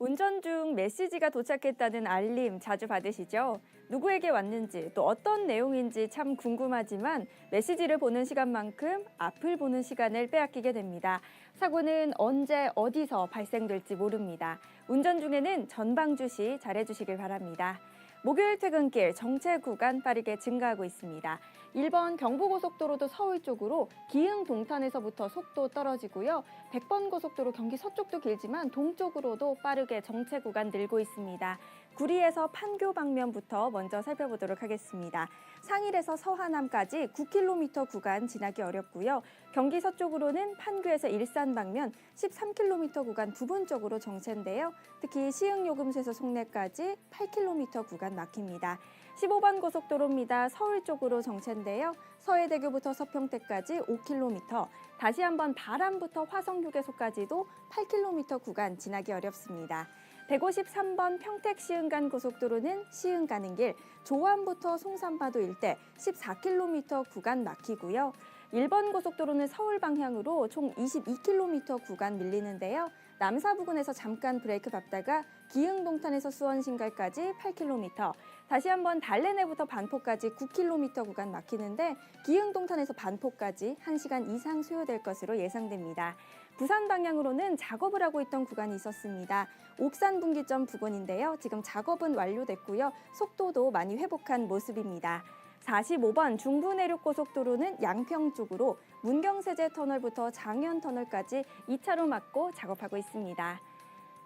운전 중 메시지가 도착했다는 알림 자주 받으시죠? 누구에게 왔는지 또 어떤 내용인지 참 궁금하지만 메시지를 보는 시간만큼 앞을 보는 시간을 빼앗기게 됩니다. 사고는 언제 어디서 발생될지 모릅니다. 운전 중에는 전방 주시 잘해주시길 바랍니다. 목요일 퇴근길 정체 구간 빠르게 증가하고 있습니다. 1번 경부고속도로도 서울 쪽으로 기흥 동탄에서부터 속도 떨어지고요. 100번 고속도로 경기 서쪽도 길지만 동쪽으로도 빠르게 정체 구간 늘고 있습니다. 구리에서 판교 방면부터 먼저 살펴보도록 하겠습니다. 상일에서 서하남까지 9km 구간 지나기 어렵고요. 경기 서쪽으로는 판교에서 일산 방면 13km 구간 부분적으로 정체인데요. 특히 시흥요금소에서 송내까지 8km 구간 막힙니다. 15번 고속도로입니다. 서울 쪽으로 정체인데요. 서해대교부터 서평택까지 5km, 다시 한번 바람부터 화성휴게소까지도 8km 구간 지나기 어렵습니다. 153번 평택 시흥간 고속도로는 시흥 가는 길 조안부터 송산바도 일대 14km 구간 막히고요. 1번 고속도로는 서울 방향으로 총 22km 구간 밀리는데요. 남사 부근에서 잠깐 브레이크 밟다가 기흥 동탄에서 수원 신갈까지 8km, 다시 한번 달래내부터 반포까지 9km 구간 막히는데 기흥 동탄에서 반포까지 1시간 이상 소요될 것으로 예상됩니다. 부산 방향으로는 작업을 하고 있던 구간이 있었습니다. 옥산 분기점 부근인데요. 지금 작업은 완료됐고요. 속도도 많이 회복한 모습입니다. 45번 중부내륙고속도로는 양평 쪽으로 문경세제 터널부터 장현 터널까지 2차로 막고 작업하고 있습니다.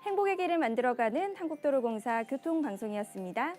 행복의 길을 만들어가는 한국도로공사 교통방송이었습니다.